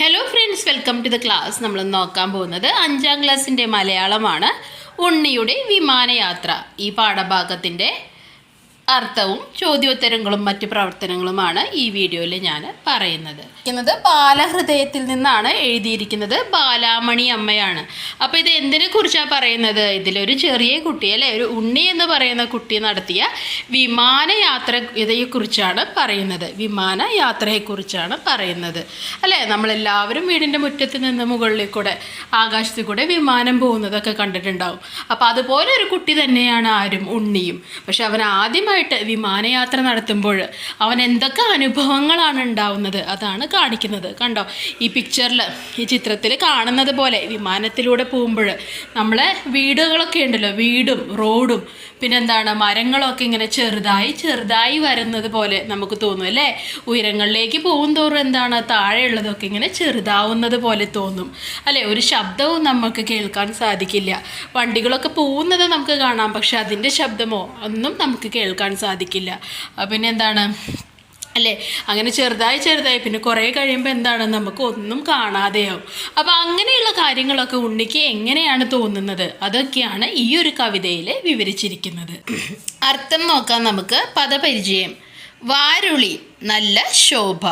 Hello friends welcome to the class നമ്മൾ നോക്കാൻ പോകുന്നത് അഞ്ചാം ക്ലാസ്സിന്റെ മലയാളമാണ്. ഉണ്ണിയുടെ വിമാനയാത്ര. ഈ പാഠഭാഗത്തിന്റെ അർത്ഥവും ചോദ്യോത്തരങ്ങളും മറ്റ് പ്രവർത്തനങ്ങളുമാണ് ഈ വീഡിയോയിൽ ഞാൻ പറയുന്നത്. ഇരിക്കുന്നത് ബാലഹൃദയത്തിൽ നിന്നാണ് എഴുതിയിരിക്കുന്നത് ബാലാമണി അമ്മയാണ്. അപ്പോൾ ഇത് എന്തിനെ കുറിച്ചാണ് പറയുന്നത്? ഇതിലൊരു ചെറിയ കുട്ടി അല്ലേ? ഒരു ഉണ്ണി എന്ന് പറയുന്ന കുട്ടി നടത്തിയ വിമാനയാത്ര ഇതയെക്കുറിച്ചാണ് പറയുന്നത്. വിമാനയാത്രയെക്കുറിച്ചാണ് പറയുന്നത്. അല്ലേ? നമ്മളെല്ലാവരും വീടിന്റെ മുറ്റത്ത് നിന്ന് മുകളിൽ കൂടെ ആകാശത്തിൽ കൂടെ വിമാനം പോകുന്നതൊക്കെ കണ്ടിട്ടുണ്ടാവും. അപ്പോൾ അതുപോലെ ഒരു കുട്ടി തന്നെയാണ് ആരും ഉണ്ണിയും. പക്ഷെ അവൻ ആദ്യമായിട്ട് വിമാനയാത്ര നടത്തുമ്പോൾ അവൻ എന്തൊക്കെ അനുഭവങ്ങളാണ് ഉണ്ടാവുന്നത് അതാണ് കാണിക്കുന്നത്. കണ്ടോ? ഈ പിക്ചറിൽ ഈ ചിത്രത്തിൽ കാണുന്നത് പോലെ വിമാനത്തിലൂടെ പോകുമ്പോൾ നമ്മളെ വീടുകളൊക്കെ ഉണ്ടല്ലോ വീടും റോഡും പിന്നെന്താണ് മരങ്ങളൊക്കെ ഇങ്ങനെ ചെറുതായി ചെറുതായി വരുന്നത് പോലെ നമുക്ക് തോന്നും അല്ലേ? ഉയരങ്ങളിലേക്ക് പോകും തോറും എന്താണ് താഴെയുള്ളതൊക്കെ ഇങ്ങനെ ചെറുതാവുന്നത് പോലെ തോന്നും അല്ലേ? ഒരു ശബ്ദവും നമുക്ക് കേൾക്കാൻ സാധിക്കില്ല. വണ്ടികളൊക്കെ പോകുന്നത് നമുക്ക് കാണാം പക്ഷെ അതിന്റെ ശബ്ദമോ ഒന്നും നമുക്ക് കേൾക്കാൻ സാധിക്കില്ല. പിന്നെ എന്താണ് അല്ലേ? അങ്ങനെ ചെറുതായി ചെറുതായി. പിന്നെ കുറേ കഴിയുമ്പോൾ എന്താണ്? നമുക്ക് ഒന്നും കാണാതെയാവും അപ്പോൾ അങ്ങനെയുള്ള കാര്യങ്ങളൊക്കെ ഉണ്ണിക്ക് എങ്ങനെയാണ് തോന്നുന്നത്? അതൊക്കെയാണ് ഈ ഒരു കവിതയിൽ വിവരിച്ചിരിക്കുന്നത്. അർത്ഥം നോക്കാം നമുക്ക്. പദപരിചയം. വാരുളി നല്ല ശോഭ.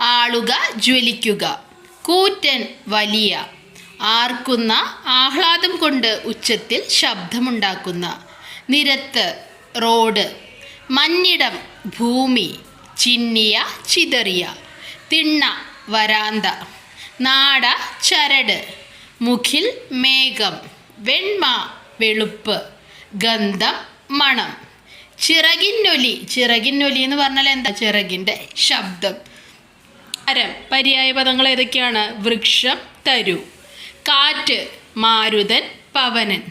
ആളുക ജ്വലിക്കുക. കൂറ്റൻ വലിയ. ആർക്കുന്ന ആഹ്ലാദം കൊണ്ട് ഉച്ചത്തിൽ ശബ്ദമുണ്ടാക്കുന്ന. നിരത്ത് റോഡ്. മഞ്ഞിടം ഭൂമി ചിന്നിയ ചിതറിയ. തിണ്ണ വരാന്ത നാട ചരട് മുഖിൽ മേഘം വെണ്മ വെളുപ്പ് ഗന്ധം മണം. ചിറകിന്നൊലി ചിറകിന്നൊലി എന്ന് പറഞ്ഞാൽ എന്താ? ചിറകിന്റെ ശബ്ദം. അരം പര്യായ പദങ്ങൾ ഏതൊക്കെയാണ്? വൃക്ഷം തരു. കാറ്റ് മാരുതൻ പവനൻ.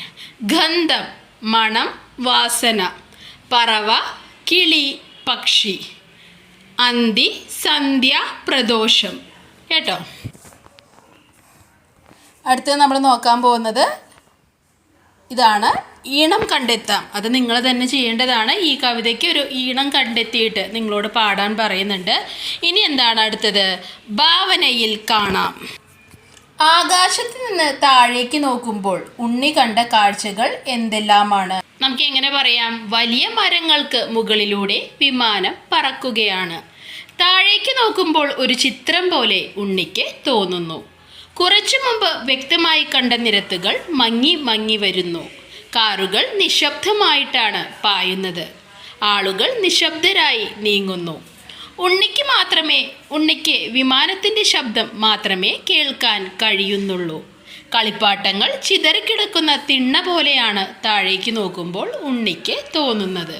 ഗന്ധം മണം വാസന. പറവ കിളി പക്ഷി. അന്തി സന്ധ്യ പ്രദോഷം. കേട്ടോ? അടുത്തത് നമ്മൾ നോക്കാൻ പോകുന്നത് ഇതാണ് ഈണം കണ്ടെത്താം. അത് നിങ്ങൾ തന്നെ ചെയ്യേണ്ടതാണ്. ഈ കവിതയ്ക്ക് ഒരു ഈണം കണ്ടെത്തിയിട്ട് നിങ്ങളോട് പാടാൻ പറയുന്നുണ്ട്. ഇനി എന്താണ് അടുത്തത്? ഭാവനയിൽ കാണാം. ആകാശത്ത് നിന്ന് താഴേക്ക് നോക്കുമ്പോൾ ഉണ്ണി കണ്ട കാഴ്ചകൾ എന്തെല്ലാമാണ്? നമുക്ക് എങ്ങനെ പറയാം? വലിയ മരങ്ങൾക്ക് മുകളിലൂടെ വിമാനം പറക്കുകയാണ്. താഴേക്ക് നോക്കുമ്പോൾ ഒരു ചിത്രം പോലെ ഉണ്ണിക്ക് തോന്നുന്നു. കുറച്ചു മുമ്പ് വ്യക്തമായി കണ്ട നിരത്തുകൾ മങ്ങി മങ്ങി വരുന്നു. കാറുകൾ നിശബ്ദമായിട്ടാണ് പായുന്നത്. ആളുകൾ നിശബ്ദരായി നീങ്ങുന്നു. ഉണ്ണിക്ക് മാത്രമേ ഉണ്ണിക്ക് വിമാനത്തിന്റെ ശബ്ദം മാത്രമേ കേൾക്കാൻ കഴിയുന്നുള്ളൂ. കളിപ്പാട്ടങ്ങൾ ചിതറിക്കിടക്കുന്ന തിണ്ണ പോലെയാണ് താഴേക്ക് നോക്കുമ്പോൾ ഉണ്ണിക്ക് തോന്നുന്നത്.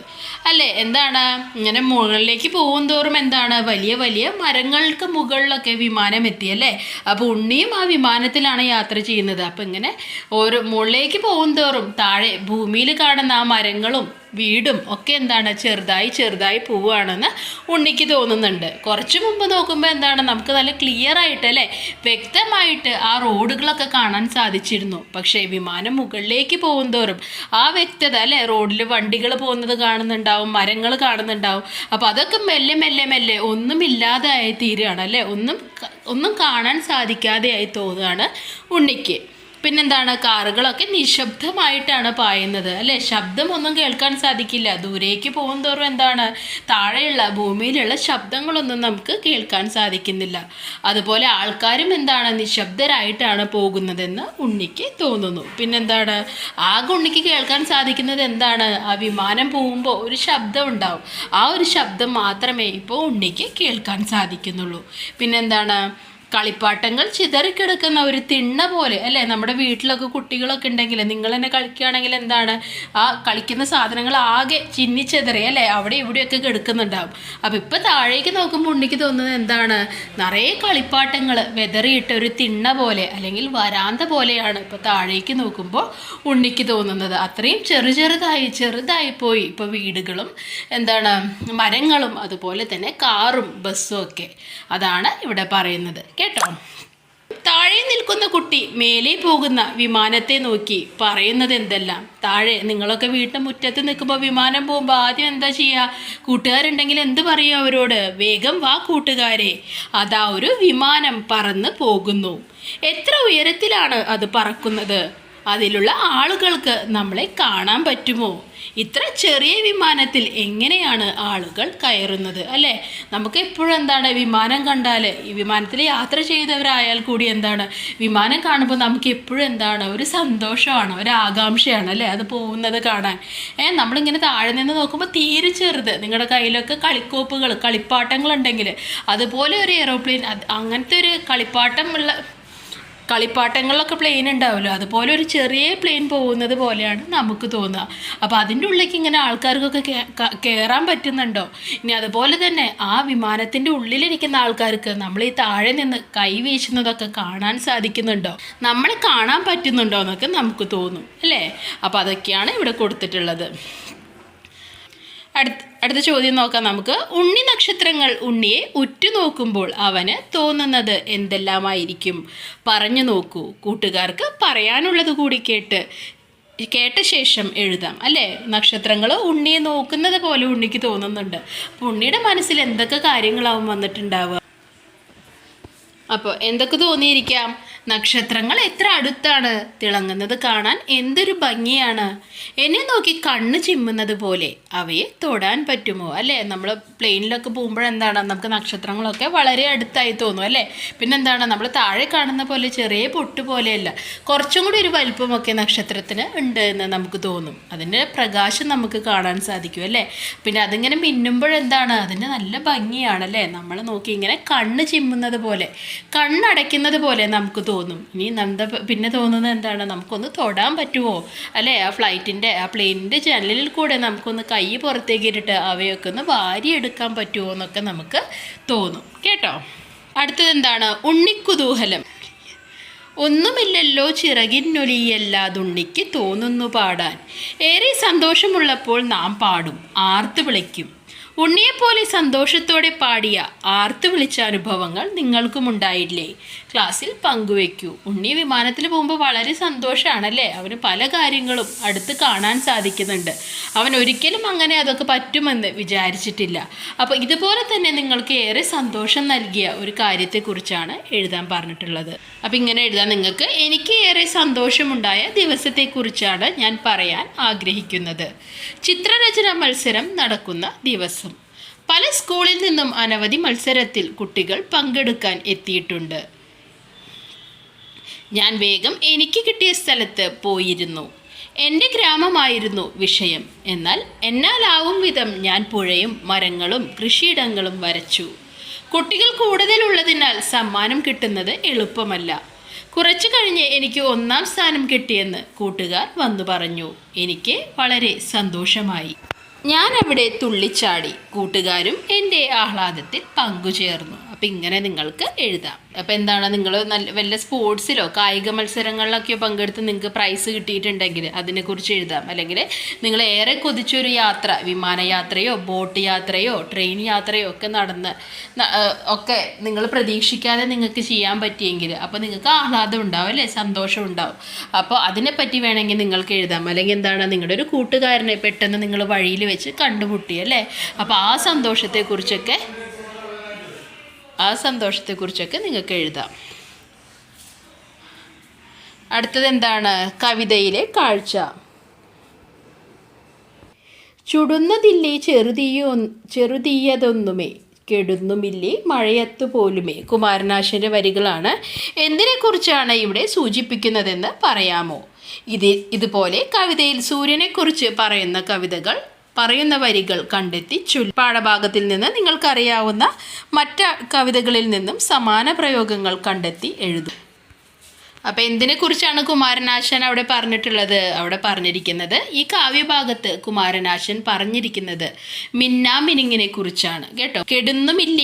അല്ലേ? എന്താണ്? ഇങ്ങനെ മുകളിലേക്ക് പോകും തോറും എന്താണ്? വലിയ വലിയ മരങ്ങൾക്ക് മുകളിലൊക്കെ വിമാനം എത്തിയല്ലേ അപ്പോൾ ഉണ്ണിയും ആ വിമാനത്തിലാണ് യാത്ര ചെയ്യുന്നത്. അപ്പോൾ ഇങ്ങനെ ഓരോ മുകളിലേക്ക് പോകും താഴെ ഭൂമിയിൽ കാണുന്ന ആ മരങ്ങളും വീടും ഒക്കെ എന്താണ് ചെറുതായി ചെറുതായി പോവുകയാണെന്ന് ഉണ്ണിക്ക് തോന്നുന്നുണ്ട്. കുറച്ച് മുമ്പ് നോക്കുമ്പോൾ എന്താണ് നമുക്ക് നല്ല ക്ലിയർ ആയിട്ട് അല്ലേ? വ്യക്തമായിട്ട് ആ റോഡുകളൊക്കെ കാണാൻ സാധിച്ചിരുന്നു. പക്ഷേ വിമാനം മുകളിലേക്ക് പോകും തോറും ആ വ്യക്തത അല്ലേ? റോഡിൽ വണ്ടികൾ പോകുന്നത് കാണുന്നുണ്ടാവും മരങ്ങൾ കാണുന്നുണ്ടാവും. അപ്പോൾ അതൊക്കെ മെല്ലെ മെല്ലെ മെല്ലെ ഒന്നും ഇല്ലാതായി തീരുകയാണ് അല്ലേ? ഒന്നും ഒന്നും കാണാൻ സാധിക്കാതെയായി തോന്നുകയാണ് ഉണ്ണിക്ക്. പിന്നെന്താണ്? കാറുകളൊക്കെ നിശബ്ദമായിട്ടാണ് പായുന്നത്. അല്ലേ? ശബ്ദമൊന്നും കേൾക്കാൻ സാധിക്കില്ല. ദൂരേക്ക് പോകും തോറും എന്താണ്? താഴെയുള്ള ഭൂമിയിലുള്ള ശബ്ദങ്ങളൊന്നും നമുക്ക് കേൾക്കാൻ സാധിക്കുന്നില്ല. അതുപോലെ ആൾക്കാരും എന്താണ്? നിശബ്ദരായിട്ടാണ് പോകുന്നതെന്ന് ഉണ്ണിക്ക് തോന്നുന്നു. പിന്നെന്താണ്? ആകെ ഉണ്ണിക്ക് കേൾക്കാൻ സാധിക്കുന്നത് എന്താണ്? ആ വിമാനം പോകുമ്പോൾ ഒരു ശബ്ദം ഉണ്ടാവും. ആ ഒരു ശബ്ദം മാത്രമേ ഇപ്പോൾ ഉണ്ണിക്ക് കേൾക്കാൻ സാധിക്കുന്നുള്ളൂ. പിന്നെന്താണ്? കളിപ്പാട്ടങ്ങൾ ചിതറിക്കിടക്കുന്ന ഒരു തിണ്ണ പോലെ അല്ലേ? നമ്മുടെ വീട്ടിലൊക്കെ കുട്ടികളൊക്കെ ഉണ്ടെങ്കിൽ നിങ്ങൾ തന്നെ കളിക്കുകയാണെങ്കിൽ എന്താണ്? ആ കളിക്കുന്ന സാധനങ്ങൾ ആകെ ചിന്നിച്ചെതറി അല്ലേ? അവിടെ ഇവിടെയൊക്കെ കിടക്കുന്നുണ്ടാവും. അപ്പോൾ ഇപ്പോൾ താഴേക്ക് നോക്കുമ്പോൾ ഉണ്ണിക്ക് തോന്നുന്നത് എന്താണ്? നിറയെ കളിപ്പാട്ടങ്ങൾ വെതറിയിട്ട ഒരു തിണ്ണ പോലെ അല്ലെങ്കിൽ വരാന്ത പോലെയാണ് ഇപ്പോൾ താഴേക്ക് നോക്കുമ്പോൾ ഉണ്ണിക്ക് തോന്നുന്നത്. അത്രയും ചെറു ചെറുതായി ചെറുതായി പോയി ഇപ്പോൾ വീടുകളും എന്താണ് മരങ്ങളും അതുപോലെ തന്നെ കാറും ബസ്സും ഒക്കെ. അതാണ് ഇവിടെ പറയുന്നത്. കേട്ടോ. താഴെ നിൽക്കുന്ന കുട്ടി മേലെ പോകുന്ന വിമാനത്തെ നോക്കി പറയുന്നത് എന്തെല്ലാം? താഴെ നിങ്ങളൊക്കെ വീട്ടിൽ മുറ്റത്ത് നിൽക്കുമ്പോൾ വിമാനം പോകുമ്പോൾ ആദ്യം എന്താ ചെയ്യുക കൂട്ടുകാരുണ്ടെങ്കിൽ എന്ത് പറയും അവരോട്? വേഗം വാ കൂട്ടുകാരെ. അതാ ഒരു വിമാനം പറന്ന് പോകുന്നു. എത്ര ഉയരത്തിലാണ് അത് പറക്കുന്നത്? അതിലുള്ള ആളുകൾക്ക് നമ്മളെ കാണാൻ പറ്റുമോ? ഇത്ര ചെറിയ വിമാനത്തിൽ എങ്ങനെയാണ് ആളുകൾ കയറുന്നത് അല്ലേ? നമുക്ക് എപ്പോഴും എന്താണ് വിമാനം കണ്ടാൽ ഈ വിമാനത്തിൽ യാത്ര ചെയ്തവരായാൽ കൂടി എന്താണ്? വിമാനം കാണുമ്പോൾ നമുക്ക് എപ്പോഴും എന്താണ്? ഒരു സന്തോഷമാണ് ഒരു ആകാംക്ഷയാണ് അല്ലേ? അത് പോകുന്നത് കാണാൻ. ഏ നമ്മളിങ്ങനെ താഴെ നിന്ന് നോക്കുമ്പോൾ തീരെ ചെറുത്. നിങ്ങളുടെ കയ്യിലൊക്കെ കളിക്കോപ്പുകൾ കളിപ്പാട്ടങ്ങളുണ്ടെങ്കിൽ അതുപോലെ ഒരു എയ്റോപ്ലെയിൻ അങ്ങനത്തെ ഒരു കളിപ്പാട്ടം ഉള്ള കളിപ്പാട്ടങ്ങളിലൊക്കെ പ്ലെയിൻ ഉണ്ടാവുമല്ലോ? അതുപോലെ ഒരു ചെറിയ പ്ലെയിൻ പോകുന്നത് പോലെയാണ് നമുക്ക് തോന്നുക. അപ്പോൾ അതിന്റെ ഉള്ളിലേക്ക് ഇങ്ങനെ ആൾക്കാർക്കൊക്കെ കയറാൻ പറ്റുന്നുണ്ടോ? ഇനി അതുപോലെ തന്നെ ആ വിമാനത്തിന്റെ ഉള്ളിലിരിക്കുന്ന ആൾക്കാർക്ക് നമ്മൾ ഈ താഴെ നിന്ന് കൈ വീശുന്നതൊക്കെ കാണാൻ സാധിക്കുന്നുണ്ടോ? നമ്മളെ കാണാൻ പറ്റുന്നുണ്ടോ എന്നൊക്കെ നമുക്ക് തോന്നും അല്ലേ? അപ്പോൾ അതൊക്കെയാണ് ഇവിടെ കൊടുത്തിട്ടുള്ളത്. അടുത്ത അടുത്ത ചോദ്യം നോക്കാം നമുക്ക്. ഉണ്ണി നക്ഷത്രങ്ങൾ ഉണ്ണിയെ ഉറ്റുനോക്കുമ്പോൾ അവന് തോന്നുന്നത് എന്തെല്ലാമായിരിക്കും? പറഞ്ഞു നോക്കൂ. കൂട്ടുകാർക്ക് പറയാനുള്ളത് കൂടി കേട്ട് കേട്ട ശേഷം എഴുതാം. അല്ലേ? നക്ഷത്രങ്ങൾ ഉണ്ണിയെ നോക്കുന്നത് പോലെ ഉണ്ണിക്ക് തോന്നുന്നുണ്ട്. അപ്പോൾ ഉണ്ണിയുടെ മനസ്സിൽ എന്തൊക്കെ കാര്യങ്ങളാവും വന്നിട്ടുണ്ടാവുക? അപ്പോൾ എന്തൊക്കെ തോന്നിയിരിക്കാം? നക്ഷത്രങ്ങൾ എത്ര അടുത്താണ് തിളങ്ങുന്നത് കാണാൻ എന്തൊരു ഭംഗിയാണ്. എന്നെ നോക്കി കണ്ണ് ചിമ്മുന്നത് പോലെ അവയെ തൊടാൻ പറ്റുമോ? അല്ലേ? നമ്മൾ പ്ലെയിനിലൊക്കെ പോകുമ്പോഴെന്താണ് നമുക്ക് നക്ഷത്രങ്ങളൊക്കെ വളരെ അടുത്തായി തോന്നും അല്ലേ? പിന്നെ എന്താണ് നമ്മൾ താഴെ കാണുന്ന പോലെ ചെറിയ പൊട്ട് പോലെയല്ല. കുറച്ചും കൂടി ഒരു വലിപ്പമൊക്കെ നക്ഷത്രത്തിന് ഉണ്ട് എന്ന് നമുക്ക് തോന്നും. അതിന്റെ പ്രകാശം നമുക്ക് കാണാൻ സാധിക്കും അല്ലേ? പിന്നെ അതിങ്ങനെ മിന്നുമ്പോഴെന്താണ് അതിന് നല്ല ഭംഗിയാണല്ലേ നമ്മൾ നോക്കി ഇങ്ങനെ കണ്ണ് ചിമ്മുന്നത് പോലെ കണ്ണടയ്ക്കുന്നത് പോലെ നമുക്ക് തോന്നും ഇനി എന്താ പിന്നെ തോന്നുന്നത് എന്താണ്? നമുക്കൊന്ന് തൊടാൻ പറ്റുമോ അല്ലേ? ആ ഫ്ലൈറ്റിന്റെ ആ പ്ലെയിനിന്റെ ജനലിൽ കൂടെ നമുക്കൊന്ന് കൈ പുറത്തേക്ക് ഇട്ടിട്ട് അവയൊക്കെ ഒന്ന് വാരിയെടുക്കാൻ പറ്റുമോ എന്നൊക്കെ നമുക്ക് തോന്നും. കേട്ടോ? അടുത്തത് എന്താണ്? ഉണ്ണിക്കുതൂഹലം. ഒന്നുമില്ലല്ലോ ചിറകിനൊലിയല്ലാതുണ്ണിക്ക് തോന്നുന്നു പാടാൻ. ഏറെ സന്തോഷമുള്ളപ്പോൾ നാം പാടും ആർത്ത് വിളിക്കും. ഉണ്ണിയെപ്പോലെ സന്തോഷത്തോടെ പാടിയ ആർത്ത് വിളിച്ച അനുഭവങ്ങൾ നിങ്ങൾക്കും ഉണ്ടായില്ലേ? ക്ലാസ്സിൽ പങ്കുവെക്കൂ. ഉണ്ണി വിമാനത്തിൽ പോകുമ്പോൾ വളരെ സന്തോഷമാണല്ലേ അവന് പല കാര്യങ്ങളും അടുത്ത് കാണാൻ സാധിക്കുന്നുണ്ട്. അവൻ ഒരിക്കലും അങ്ങനെ അതൊക്കെ പറ്റുമെന്ന് വിചാരിച്ചിട്ടില്ല. അപ്പോൾ ഇതുപോലെ തന്നെ നിങ്ങൾക്ക് ഏറെ സന്തോഷം നൽകിയ ഒരു കാര്യത്തെക്കുറിച്ചാണ് എഴുതാൻ പറഞ്ഞിട്ടുള്ളത്. അപ്പോൾ ഇങ്ങനെ എഴുതാൻ നിങ്ങൾക്ക് എനിക്ക് ഏറെ സന്തോഷമുണ്ടായ ദിവസത്തെക്കുറിച്ചാണ് ഞാൻ പറയാൻ ആഗ്രഹിക്കുന്നത്. ചിത്രരചന മത്സരം നടക്കുന്ന ദിവസം. പല സ്കൂളിൽ നിന്നും അനവധി മത്സരത്തിൽ കുട്ടികൾ പങ്കെടുക്കാൻ എത്തിയിട്ടുണ്ട്. ഞാൻ വേഗം എനിക്ക് കിട്ടിയ സ്ഥലത്ത് പോയിരുന്നു. എന്റെ ഗ്രാമമായിരുന്നു വിഷയം. എന്നാൽ എന്നാലാവും വിധം ഞാൻ പുഴയും മരങ്ങളും കൃഷിയിടങ്ങളും വരച്ചു. കുട്ടികൾ കൂടുതലുള്ളതിനാൽ സമ്മാനം കിട്ടുന്നത് എളുപ്പമല്ല. കുറച്ചു കഴിഞ്ഞ് എനിക്ക് ഒന്നാം സ്ഥാനം കിട്ടിയെന്ന് കൂട്ടുകാർ വന്നു പറഞ്ഞു. എനിക്ക് വളരെ സന്തോഷമായി. ഞാൻ അവിടെ തുള്ളിച്ചാടി. കൂട്ടുകാരും എന്റെ ആഹ്ലാദത്തിൽ പങ്കുചേർന്നു. അപ്പം ഇങ്ങനെ നിങ്ങൾക്ക് എഴുതാം. അപ്പം എന്താണ് നിങ്ങൾ നല്ല വല്ല സ്പോർട്സിലോ കായിക മത്സരങ്ങളിലൊക്കെയോ പങ്കെടുത്ത് നിങ്ങൾക്ക് പ്രൈസ് കിട്ടിയിട്ടുണ്ടെങ്കിൽ അതിനെക്കുറിച്ച് എഴുതാം. അല്ലെങ്കിൽ നിങ്ങൾ ഏറെ കൊതിച്ചൊരു യാത്ര വിമാനയാത്രയോ ബോട്ട് യാത്രയോ ട്രെയിൻ യാത്രയോ ഒക്കെ നടന്ന് ഒക്കെ നിങ്ങൾ പ്രതീക്ഷിക്കാതെ നിങ്ങൾക്ക് ചെയ്യാൻ പറ്റിയെങ്കിൽ അപ്പോൾ നിങ്ങൾക്ക് ആഹ്ലാദം ഉണ്ടാവും അല്ലേ? സന്തോഷം ഉണ്ടാവും. അപ്പോൾ അതിനെപ്പറ്റി വേണമെങ്കിൽ നിങ്ങൾക്ക് എഴുതാം. അല്ലെങ്കിൽ എന്താണ് നിങ്ങളുടെ ഒരു കൂട്ടുകാരനെ പെട്ടെന്ന് നിങ്ങൾ വഴിയിൽ വെച്ച് കണ്ടുമുട്ടി അല്ലേ? അപ്പോൾ ആ സന്തോഷത്തെക്കുറിച്ചൊക്കെ ആ സന്തോഷത്തെക്കുറിച്ചൊക്കെ നിങ്ങൾക്ക് എഴുതാം. അടുത്തത് എന്താണ് കവിതയിലെ കാഴ്ച. ചുടുന്നതില്ലേ ചെറുതീയോ ചെറുതീയതൊന്നുമേ? കെടുന്നുമില്ലേ മഴയത്ത് പോലുമേ കുമാരനാശന്റെ വരികളാണ്. എന്തിനെക്കുറിച്ചാണ് ഇവിടെ സൂചിപ്പിക്കുന്നതെന്ന് പറയാമോ? ഇത് ഇതുപോലെ കവിതയിൽ സൂര്യനെക്കുറിച്ച് പറയുന്ന കവിതകൾ പറയുന്ന വരികൾ കണ്ടെത്തി ചൊല്ലി. പാഠഭാഗത്തിൽ നിന്ന് നിങ്ങൾക്കറിയാവുന്ന മറ്റ് കവിതകളിൽ നിന്നും സമാന പ്രയോഗങ്ങൾ കണ്ടെത്തി എഴുതും അപ്പം എന്തിനെക്കുറിച്ചാണ് കുമാരനാശൻ അവിടെ പറഞ്ഞിട്ടുള്ളത്? അവിടെ പറഞ്ഞിരിക്കുന്നത് ഈ കാവ്യഭാഗത്ത് കുമാരനാശൻ പറഞ്ഞിരിക്കുന്നത് മിന്നാമിനിങ്ങിനെ കുറിച്ചാണ്. കേട്ടോ?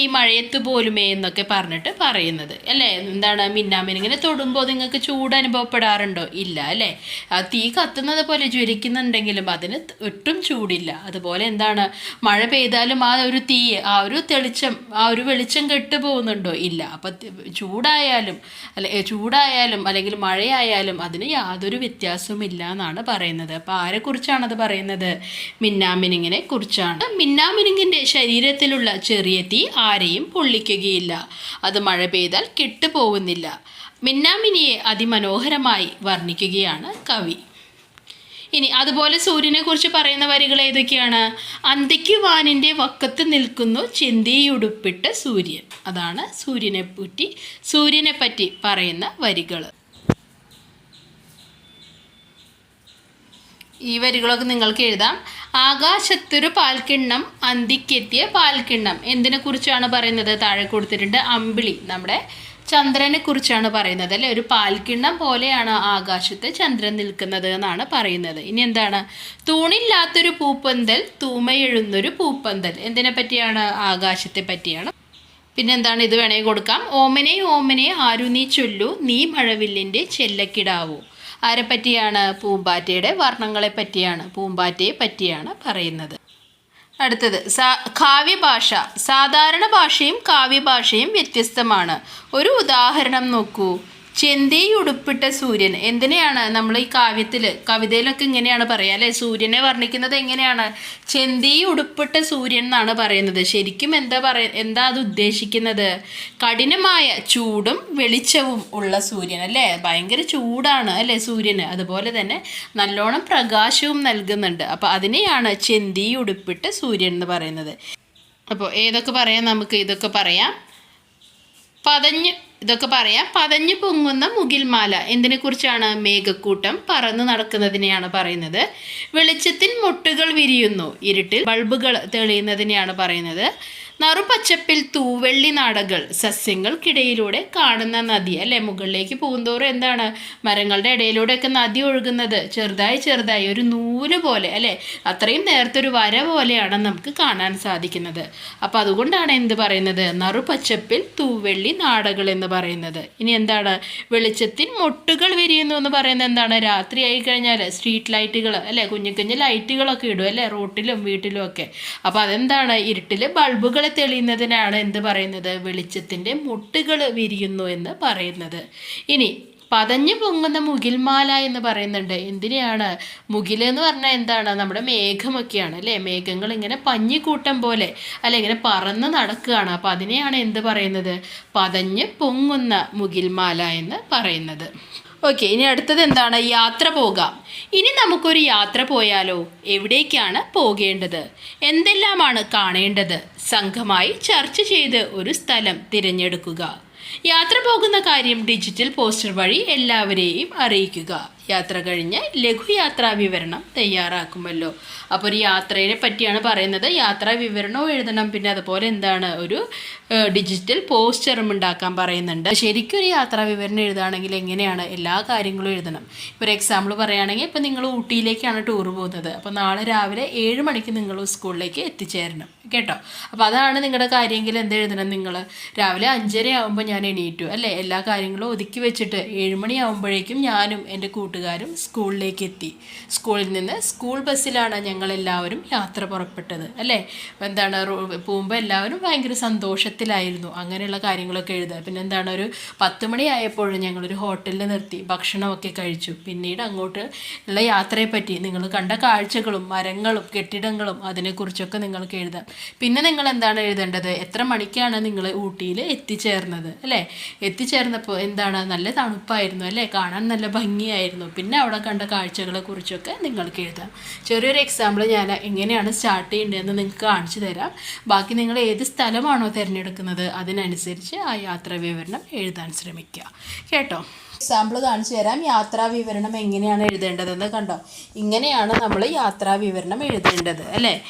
ഈ മഴയത്ത് പോലുമേ എന്നൊക്കെ പറഞ്ഞിട്ട് പറയുന്നത്. അല്ലേ? എന്താണ് മിന്നാമിനിങ്ങിനെ തൊടുമ്പോൾ നിങ്ങൾക്ക് ചൂട് അനുഭവപ്പെടാറുണ്ടോ? ഇല്ല അല്ലേ? ആ തീ കത്തുന്നത് പോലെ ജ്വലിക്കുന്നുണ്ടെങ്കിലും അതിന് ഒട്ടും ചൂടില്ല. അതുപോലെ എന്താണ്? മഴ പെയ്താലും ആ ഒരു തീ ആ ഒരു തെളിച്ചം ആ ഒരു വെളിച്ചം കെട്ടു പോകുന്നുണ്ടോ ഇല്ല. അപ്പം ചൂടായാലും അല്ലെ ചൂടായാലും അല്ലെങ്കിൽ മഴയായാലും അതിന് യാതൊരു വ്യത്യാസവും ഇല്ല എന്നാണ് പറയുന്നത്. അപ്പോൾ ആരെക്കുറിച്ചാണ് അത് പറയുന്നത്? മിന്നാമിനിങ്ങിനെ കുറിച്ചാണ്. മിന്നാമിനുങ്ങിന്റെ ശരീരത്തിലുള്ള ചെറിയ തീ ആരെയും പൊള്ളിക്കുകയില്ല. അത് മഴ പെയ്താൽ കെട്ടുപോകുന്നില്ല മിന്നാമിനിയെ അതിമനോഹരമായി വർണിക്കുകയാണ് കവി. ഇനി അതുപോലെ സൂര്യനെക്കുറിച്ച് പറയുന്ന വരികൾ ഏതൊക്കെയാണ്? അന്തിക്ക് വാനിന്റെ വക്കത്ത് നിൽക്കുന്നു ചിന്തിയുടുപ്പിട്ട സൂര്യൻ. അതാണ് സൂര്യനെ പറ്റി സൂര്യനെ പറ്റി പറയുന്ന വരികൾ ഈ വരികളൊക്കെ നിങ്ങൾക്ക് എഴുതാം. ആകാശത്തൊരു പാൽക്കിണ്ണം അന്തിക്കെത്തിയ പാൽക്കിണ്ണം. എന്തിനെ കുറിച്ചാണ് പറയുന്നത്? താഴെ കൊടുത്തിട്ടുണ്ട് അമ്പിളി. നമ്മുടെ ചന്ദ്രനെ കുറിച്ചാണ് പറയുന്നത് അല്ലെ? ഒരു പാൽക്കിണ്ണം പോലെയാണ് ആകാശത്ത് ചന്ദ്രൻ നിൽക്കുന്നത് എന്നാണ് പറയുന്നത്. ഇനി എന്താണ്? തൂണില്ലാത്തൊരു പൂപ്പന്തൽ തൂമയെഴുന്നൊരു പൂപ്പന്തൽ. എന്തിനെ പറ്റിയാണ്? ആകാശത്തെ പറ്റിയാണ്. പിന്നെന്താണ് ഇത് വേണേ കൊടുക്കാം. ഓമനെ ഓമനെ ആരു നീ ചൊല്ലു നീ മഴവില്ലിന്റെ ചെല്ലക്കിടാവൂ. ആരെ പറ്റിയാണ് പൂമ്പാറ്റയുടെ വർണങ്ങളെ പറ്റിയാണ് പൂമ്പാറ്റയെ പറ്റിയാണ് പറയുന്നത്? അടുത്തത് സാ കാവ്യഭാഷ. സാധാരണ ഭാഷയും കാവ്യഭാഷയും വ്യത്യസ്തമാണ്. ഒരു ഉദാഹരണം നോക്കൂ. ചെന്തി ഉടുപ്പിട്ട സൂര്യൻ. എന്തിനെയാണ് നമ്മൾ ഈ കാവ്യത്തിൽ കവിതയിലൊക്കെ ഇങ്ങനെയാണ് പറയുക അല്ലേ? സൂര്യനെ വർണിക്കുന്നത് എങ്ങനെയാണ്? ചെന്തിയുടുപ്പിട്ട സൂര്യൻ എന്നാണ് പറയുന്നത്. ശരിക്കും എന്താ പറയ എന്താ അത് ഉദ്ദേശിക്കുന്നത്? കഠിനമായ ചൂടും വെളിച്ചവും ഉള്ള സൂര്യൻ അല്ലേ? ഭയങ്കര ചൂടാണ് അല്ലേ സൂര്യന്? അതുപോലെ തന്നെ നല്ലോണം പ്രകാശവും നൽകുന്നുണ്ട്. അപ്പോൾ അതിനെയാണ് ചെന്തി ഉടുപ്പിട്ട സൂര്യൻ എന്ന് പറയുന്നത്. അപ്പോൾ ഏതൊക്കെ പറയാം നമുക്ക്? ഇതൊക്കെ പറയാം. പതഞ്ഞ് ഇതൊക്കെ പറയാം. പതഞ്ഞു പൊങ്ങുന്ന മുകിൽമാല എന്തിനെക്കുറിച്ചാണ് മേഘക്കൂട്ടം പറന്നു നടക്കുന്നതിനെയാണ് പറയുന്നത്? വെളിച്ചത്തിൽ മുട്ടുകൾ വിരിയുന്നു. ഇരുട്ടിൽ ബൾബുകൾ തെളിയുന്നതിനെയാണ് പറയുന്നത്. നറുപച്ചപ്പിൽ തൂവെള്ളി നാടകൾ സസ്യങ്ങൾക്കിടയിലൂടെ കാണുന്ന നദി അല്ലെ? മുകളിലേക്ക് പോകുന്തോറും എന്താണ് മരങ്ങളുടെ ഇടയിലൂടെയൊക്കെ നദി ഒഴുകുന്നത്. ചെറുതായി ചെറുതായി ഒരു നൂൽ പോലെ അല്ലേ? അത്രയും നേർത്തൊരു വര പോലെയാണ് നമുക്ക് കാണാൻ സാധിക്കുന്നത്. അപ്പോൾ അതുകൊണ്ടാണ് എന്ത് പറയുന്നത്? നറുപച്ചപ്പിൽ തൂവെള്ളി നാടകൾ എന്ന് പറയുന്നത്. ഇനി എന്താണ്? വെളിച്ചത്തിൽ മൊട്ടുകൾ വിരിയുന്നു എന്ന് പറയുന്നത് എന്താണ്? രാത്രിയായി കഴിഞ്ഞാൽ സ്ട്രീറ്റ് ലൈറ്റുകൾ അല്ലേ? കുഞ്ഞു കുഞ്ഞു ലൈറ്റുകളൊക്കെ ഇടും അല്ലേ? റോട്ടിലും വീട്ടിലും ഒക്കെ. അപ്പോൾ അതെന്താണ്? ഇരുട്ടിൽ ബൾബുകൾ തെളിയുന്നതിനാണ് എന്ത് പറയുന്നത്? വെളിച്ചത്തിന്റെ മുട്ടുകൾ വിരിയുന്നു എന്ന് പറയുന്നത്. ഇനി പതഞ്ഞു പൊങ്ങുന്ന മുകിൽമാല എന്ന് പറയുന്നുണ്ട്. എന്തിനെയാണ്? മുകിൽ എന്ന് പറഞ്ഞാൽ എന്താണ്? നമ്മുടെ മേഘമൊക്കെയാണ് അല്ലേ? മേഘങ്ങൾ ഇങ്ങനെ പഞ്ഞിക്കൂട്ടം പോലെ അല്ലെ ഇങ്ങനെ പറന്ന് നടക്കുകയാണ്. അപ്പോൾ അതിനെയാണ് എന്ത് പറയുന്നത്? പതഞ്ഞ് പൊങ്ങുന്ന മുകിൽമാല എന്ന് പറയുന്നത്. ഓക്കെ ഇനി അടുത്തത് എന്താണ്? യാത്ര പോകാം. ഇനി നമുക്കൊരു യാത്ര പോയാലോ? എവിടേക്കാണ് പോകേണ്ടത്? എന്തെല്ലാമാണ് കാണേണ്ടത്? സംഘമായി ചർച്ച ചെയ്ത് ഒരു സ്ഥലം തിരഞ്ഞെടുക്കുക. യാത്ര പോകുന്ന കാര്യം ഡിജിറ്റൽ പോസ്റ്റർ വഴി എല്ലാവരെയും അറിയിക്കുക. യാത്ര കഴിഞ്ഞ് ലഘുയാത്രാ വിവരണം തയ്യാറാക്കുമല്ലോ. അപ്പോൾ ഒരു യാത്രയെ പറ്റിയാണ് പറയുന്നത്. യാത്രാ വിവരണവും എഴുതണം. പിന്നെ അതുപോലെ എന്താണ് ഒരു ഡിജിറ്റൽ പോസ്റ്ററും ഉണ്ടാക്കാൻ പറയുന്നുണ്ട്. ശരിക്കും ഒരു യാത്രാ വിവരണം എഴുതുകയാണെങ്കിൽ എങ്ങനെയാണ് എല്ലാ കാര്യങ്ങളും എഴുതണം? ഇപ്പോൾ എക്സാമ്പിൾ പറയുകയാണെങ്കിൽ ഇപ്പോൾ നിങ്ങൾ ഊട്ടിയിലേക്കാണ് ടൂർ പോകുന്നത്. അപ്പോൾ നാളെ രാവിലെ ഏഴ് മണിക്ക് നിങ്ങൾ സ്കൂളിലേക്ക് എത്തിച്ചേരണം. കേട്ടോ. അപ്പോൾ അതാണ് നിങ്ങളുടെ കാര്യമെങ്കിൽ എന്ത് എഴുതണം നിങ്ങൾ രാവിലെ അഞ്ചര ആകുമ്പോൾ ഞാൻ എണീറ്റു അല്ലേ? എല്ലാ കാര്യങ്ങളും ഒതുക്കി വെച്ചിട്ട് ഏഴുമണി ആകുമ്പോഴേക്കും ഞാനും എന്റെ കൂട്ടുകാരും സ്കൂളിലേക്ക് എത്തി. സ്കൂളിൽ നിന്ന് സ്കൂൾ ബസ്സിലാണ് ഞങ്ങൾ എല്ലാവരും യാത്ര പുറപ്പെട്ടത് അല്ലേ? എന്താണ് പോകുമ്പോൾ എല്ലാവരും ഭയങ്കര സന്തോഷത്തിലായിരുന്നു അങ്ങനെയുള്ള കാര്യങ്ങളൊക്കെ എഴുതുക പിന്നെ എന്താണ് ഒരു പത്ത് മണിയായപ്പോഴും ഞങ്ങളൊരു ഹോട്ടലിൽ നിർത്തി ഭക്ഷണമൊക്കെ കഴിച്ചു. പിന്നീട് അങ്ങോട്ട് ഉള്ള യാത്രയെപ്പറ്റി നിങ്ങൾ കണ്ട കാഴ്ചകളും മരങ്ങളും കെട്ടിടങ്ങളും അതിനെക്കുറിച്ചൊക്കെ നിങ്ങൾക്ക് എഴുതാം. പിന്നെ നിങ്ങൾ എന്താണ് എഴുതേണ്ടത്? എത്ര മണിക്കാണ് നിങ്ങൾ ഊട്ടിയിൽ എത്തിച്ചേർന്നത് അല്ലേ? എത്തിച്ചേർന്നപ്പോൾ എന്താണ്? നല്ല തണുപ്പായിരുന്നു അല്ലേ? കാണാൻ നല്ല ഭംഗിയായിരുന്നു. പിന്നെ അവിടെ കണ്ട കാഴ്ചകളെ കുറിച്ചൊക്കെ നിങ്ങൾക്ക് എഴുതാം. ചെറിയൊരു എക്സാമ്പിൾ ഞാൻ എങ്ങനെയാണ് സ്റ്റാർട്ട് ചെയ്യേണ്ടതെന്ന് നിങ്ങൾക്ക് കാണിച്ചു തരാം. ബാക്കി നിങ്ങൾ ഏത് സ്ഥലമാണോ തിരഞ്ഞെടുക്കുന്നത് അതിനനുസരിച്ച് ആ യാത്രാ വിവരണം എഴുതാൻ ശ്രമിക്കുക. കേട്ടോ? എക്സാമ്പിൾ കാണിച്ചു തരാം. യാത്രാ വിവരണം എങ്ങനെയാണ് എഴുതേണ്ടതെന്ന് കണ്ടോ? ഇങ്ങനെയാണ് നമ്മൾ യാത്രാ വിവരണം എഴുതേണ്ടത് അല്ലേ?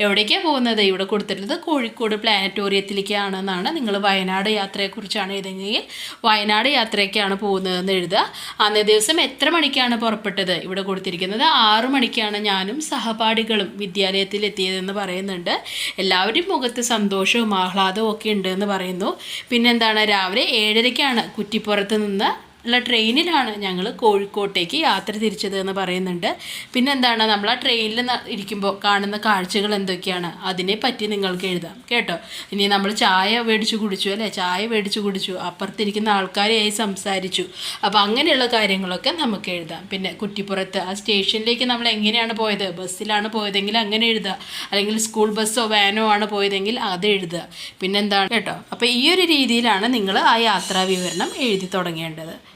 എവിടേക്കാണ് പോകുന്നത്? ഇവിടെ കൊടുത്തിട്ടുള്ളത് കോഴിക്കോട് പ്ലാനറ്റോറിയത്തിലേക്കാണെന്നാണ് നിങ്ങൾ വയനാട് യാത്രയെക്കുറിച്ചാണ് എഴുതുന്നതെങ്കിൽ വയനാട് യാത്രയ്ക്കാണ് പോകുന്നതെന്ന് എഴുതുക. അന്നേ ദിവസം എത്ര മണിക്കാണ് പുറപ്പെട്ടത്? ഇവിടെ കൊടുത്തിരിക്കുന്നത് ആറു മണിക്കാണ് ഞാനും സഹപാഠികളും വിദ്യാലയത്തിൽ എത്തിയതെന്ന് പറയുന്നുണ്ട്. എല്ലാവരും മുഖത്ത് സന്തോഷവും ആഹ്ലാദവും ഒക്കെ ഉണ്ട് എന്ന് പറയുന്നു. പിന്നെന്താണ്? രാവിലെ ഏഴരയ്ക്കാണ് കുറ്റിപ്പുറത്ത് നിന്ന് ഉള്ള ട്രെയിനിലാണ് ഞങ്ങൾ കോഴിക്കോട്ടേക്ക് യാത്ര തിരിച്ചത് എന്ന് പറയുന്നുണ്ട്. പിന്നെ എന്താണ് നമ്മൾ ആ ട്രെയിനിൽ ഇരിക്കുമ്പോൾ കാണുന്ന കാഴ്ചകൾ എന്തൊക്കെയാണ്? അതിനെ പറ്റി നിങ്ങൾക്ക് എഴുതാം കേട്ടോ? ഇനി നമ്മൾ ചായ മേടിച്ചു കുടിച്ചു അല്ലേ? ചായ മേടിച്ചു കുടിച്ചു അപ്പുറത്തിരിക്കുന്ന ആൾക്കാരെയായി സംസാരിച്ചു. അപ്പോൾ അങ്ങനെയുള്ള കാര്യങ്ങളൊക്കെ നമുക്ക് എഴുതാം. പിന്നെ കുറ്റിപ്പുറത്ത് ആ സ്റ്റേഷനിലേക്ക് നമ്മൾ എങ്ങനെയാണ് പോയത്? ബസ്സിലാണ് പോയതെങ്കിൽ അങ്ങനെ എഴുതുക. അല്ലെങ്കിൽ സ്കൂൾ ബസ്സോ വാനോ ആണ് പോയതെങ്കിൽ അത് എഴുതുക. പിന്നെന്താണ് കേട്ടോ? അപ്പോൾ ഈ ഒരു രീതിയിലാണ് നിങ്ങൾ ആ യാത്രാ വിവരണം എഴുതി തുടങ്ങേണ്ടത്.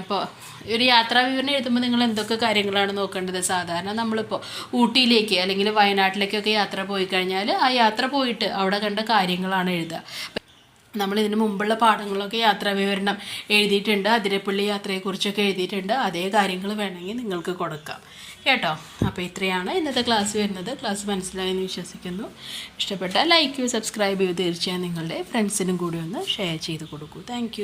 അപ്പോൾ ഒരു യാത്രാ വിവരണം എഴുതുമ്പോൾ നിങ്ങൾ എന്തൊക്കെ കാര്യങ്ങളാണ് നോക്കേണ്ടത്? സാധാരണ നമ്മളിപ്പോൾ ഊട്ടിയിലേക്ക് അല്ലെങ്കിൽ വയനാട്ടിലേക്കൊക്കെ യാത്ര പോയി കഴിഞ്ഞാൽ ആ യാത്ര പോയിട്ട് അവിടെ കണ്ട കാര്യങ്ങളാണ് എഴുതുക. നമ്മൾ ഇതിന് മുമ്പുള്ള പാഠങ്ങളൊക്കെ യാത്രാ വിവരണം എഴുതിയിട്ടുണ്ട്. അതിരപ്പള്ളി യാത്രയെക്കുറിച്ചൊക്കെ എഴുതിയിട്ടുണ്ട്. അതേ കാര്യങ്ങൾ വേണമെങ്കിൽ നിങ്ങൾക്ക് കൊടുക്കാം. കേട്ടോ? അപ്പോൾ ഇത്രയാണ് ഇന്നത്തെ ക്ലാസ് വരുന്നത്. ക്ലാസ് മനസ്സിലായെന്ന് വിശ്വസിക്കുന്നു. ഇഷ്ടപ്പെട്ടാൽ ലൈക്ക് ചെയ്യൂ സബ്സ്ക്രൈബ് ചെയ്യൂ. തീർച്ചയായും നിങ്ങളുടെ ഫ്രണ്ട്സിനും കൂടി ഒന്ന് ഷെയർ ചെയ്ത് കൊടുക്കൂ. താങ്ക്